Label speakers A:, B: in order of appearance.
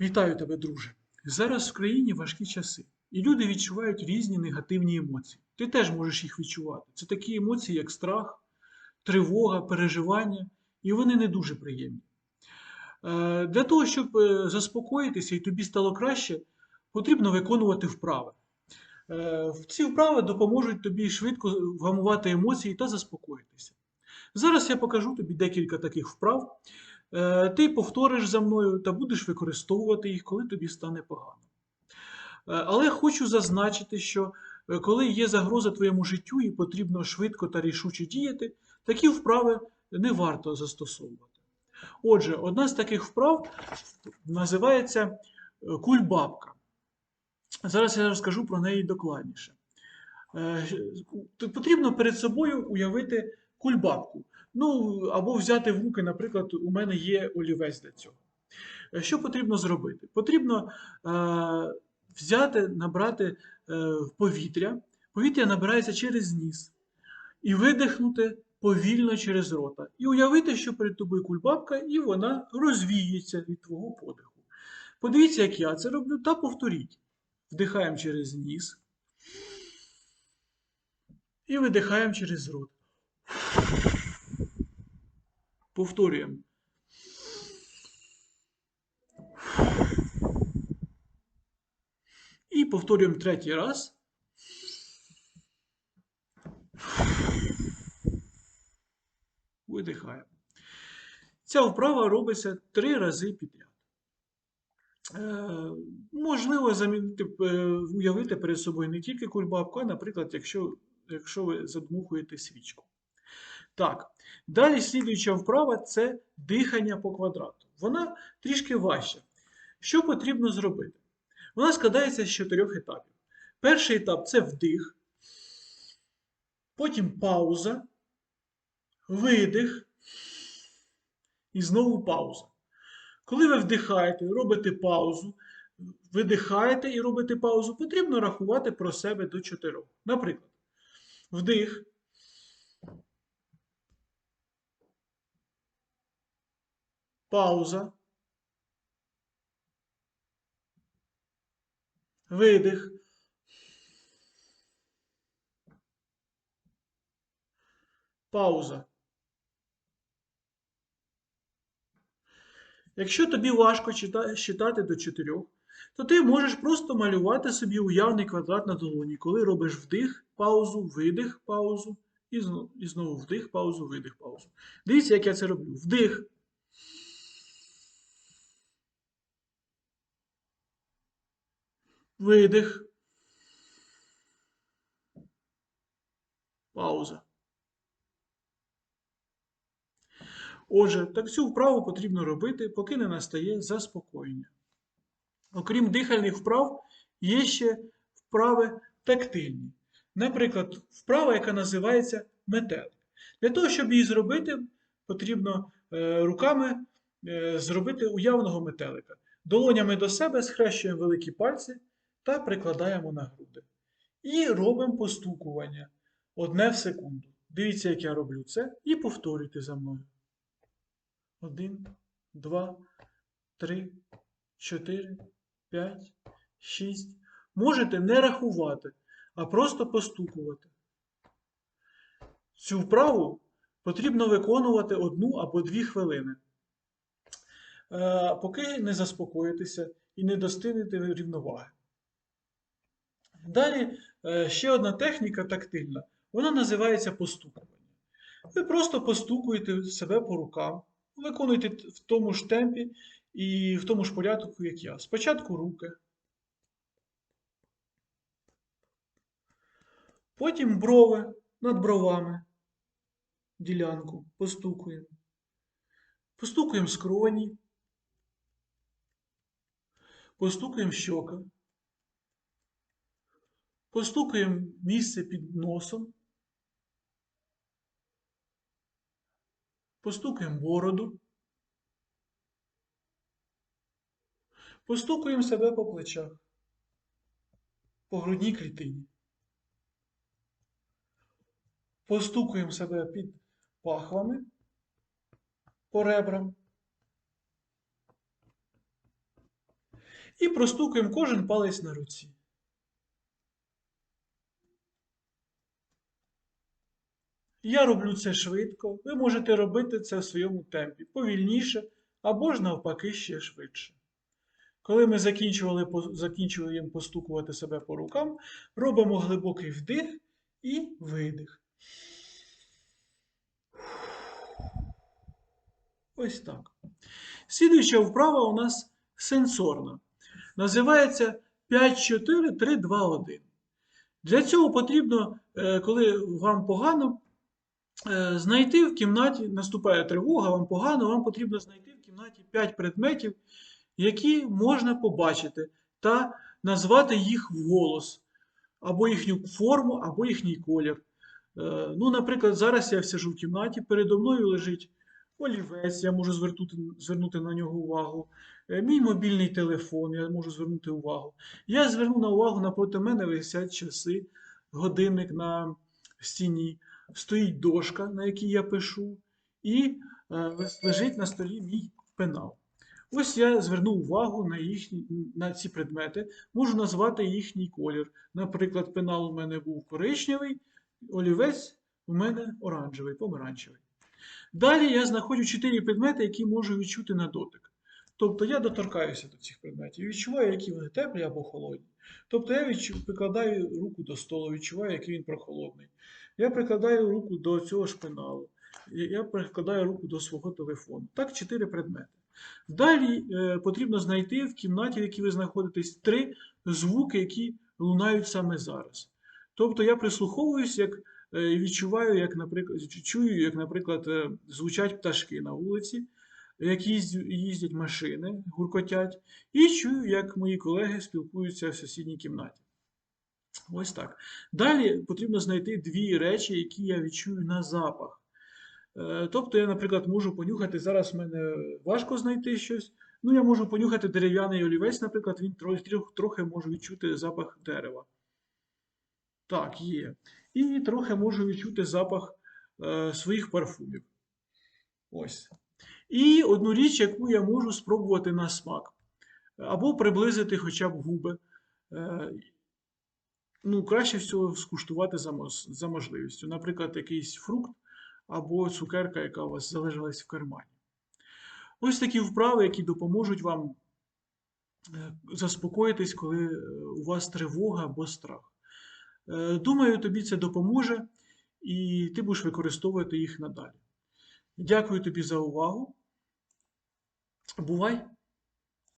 A: Вітаю тебе, друже. Зараз в країні важкі часи, і люди відчувають різні негативні емоції. Ти теж можеш їх відчувати. Це такі емоції, як страх, тривога, переживання, і вони не дуже приємні. Е, Для того, щоб е, заспокоїтися і тобі стало краще, потрібно виконувати вправи. Е, Ці вправи допоможуть тобі швидко вгамувати емоції та заспокоїтися. Зараз я покажу тобі декілька таких вправ. Е, Ти повториш за мною та будеш використовувати їх, коли тобі стане погано. Е, Але хочу зазначити, що е, коли є загроза твоєму життю і потрібно швидко та рішуче діяти, такі вправи не варто застосовувати. Отже, одна з таких вправ називається кульбабка. Зараз я розкажу про неї докладніше. Потрібно перед собою уявити кульбабку. Ну, або взяти в руки, наприклад, у мене є олівець для цього. Е, Що потрібно зробити? Потрібно е, взяти, набрати е, повітря. Повітря набирається через ніс і видихнути повільно через рота. І уявити, що перед тобою кульбабка, і вона розвіється від твого подиху. Подивіться, як я це роблю, та повторіть. Вдихаємо через ніс. І видихаємо через рот. Повторюємо. І повторюємо третій раз. Видихаємо. Ця вправа робиться три рази підряд. Е, можливо замінити, е, уявити перед собою не тільки кульбабку, а, наприклад, якщо, якщо ви задмухуєте свічку. Так, далі слідуюча вправа це дихання по квадрату. Вона трішки важча. Що потрібно зробити? Вона складається з чотирьох етапів. Перший етап це вдих, потім пауза, видих і знову пауза. Коли ви вдихаєте, робите паузу, видихаєте і робите паузу, потрібно рахувати про себе до чотирьох. Наприклад, вдих. Пауза. Видих. Пауза. Якщо тобі важко чита- считати до чотирьох, то ти можеш просто малювати собі уявний квадрат на долоні, коли робиш вдих, паузу, видих, паузу, і знову вдих, паузу, видих, паузу. Дивіться, як я це роблю. Вдих. Видих. Пауза. Отже, так цю вправу потрібно робити, поки не настає заспокоєння. Окрім дихальних вправ, є ще вправи тактильні. Наприклад, вправа, яка називається метелик. Для того, щоб її зробити, потрібно е, руками е, зробити уявного метелика. Долонями до себе схрещуємо великі пальці та прикладаємо на груди. І робимо постукування одне в секунду. Дивіться, як я роблю це, і повторюйте за мною. Один, два, три, чотири, п'ять, шість. Можете не рахувати, а просто постукувати. Цю вправу потрібно виконувати одну або дві хвилини, е, поки не заспокоїтеся і не достигнете рівноваги. Далі е, ще одна техніка тактильна. Вона називається постукування. Ви просто постукуєте себе по рукам, виконуйте в тому ж темпі і в тому ж порядку, як я. Спочатку руки, потім брови над бровами, ділянку постукуємо. Постукуємо скроні, постукуємо щока, постукуємо місце під носом, постукаємо бороду, постукаємо себе по плечах, по грудній клітині. Постукаємо себе під пахвами, по ребрам. І простукуємо кожен палець на руці. Я роблю це швидко. Ви можете робити це в своєму темпі, повільніше або ж навпаки ще швидше. Коли ми закінчували, закінчуємо постукувати себе по рукам, робимо глибокий вдих і видих. Ось так. Слідуюча вправа у нас сенсорна. Називається 5-4-3-2-1. Для цього потрібно, е, коли вам погано, знайти в кімнаті, наступає тривога, вам погано, вам потрібно знайти в кімнаті 5 предметів, які можна побачити, та назвати їх вголос, або їхню форму, або їхній колір. Е, Ну, наприклад, зараз я сиджу в кімнаті, передо мною лежить олівець, я можу звернути, звернути на нього увагу. Е, Мій мобільний телефон, я можу звернути увагу. Я зверну на увагу, напроти мене висять часи, годинник на стіні, стоїть дошка, на якій я пишу, і е, лежить на столі мій пенал. Ось я зверну увагу на, їхні, на ці предмети, можу назвати їхній колір. Наприклад, пенал у мене був коричневий, олівець у мене оранжевий, помаранчевий. Далі я знаходжу чотири предмети, які можу відчути на дотик. Тобто я доторкаюся до цих предметів, відчуваю, які вони теплі або холодні. Тобто я прикладаю руку до столу, відчуваю, який він прохолодний. Я прикладаю руку до цього шпиналу. Я прикладаю руку до свого телефону. Так, чотири предмети. Далі е, потрібно знайти в кімнаті, в якій ви знаходитесь, три звуки, які лунають саме зараз. Тобто я прислуховуюсь, як е, відчуваю, як, наприклад, чую, як, наприклад, е, звучать пташки на вулиці, як їздять машини, гуркотять, і чую, як мої колеги спілкуються в сусідній кімнаті. Ось так. Далі потрібно знайти дві речі, які я відчую на запах. Е, Тобто я, наприклад, можу понюхати, зараз в мене важко знайти щось. Ну, я можу понюхати дерев'яний олівець, наприклад, він трохи, можу відчути запах дерева. Так, є. І трохи можу відчути запах е, своїх парфумів. Ось. І одну річ, яку я можу спробувати на смак. Або приблизити хоча б губи. Е, ну, краще всього скуштувати за, за можливістю. Наприклад, якийсь фрукт або цукерка, яка у вас залишилась в кармані. Ось такі вправи, які допоможуть вам е, заспокоїтись, коли е, у вас тривога або страх. Е, Думаю, тобі це допоможе, і ти будеш використовувати їх надалі. Дякую тобі за увагу. Бувай!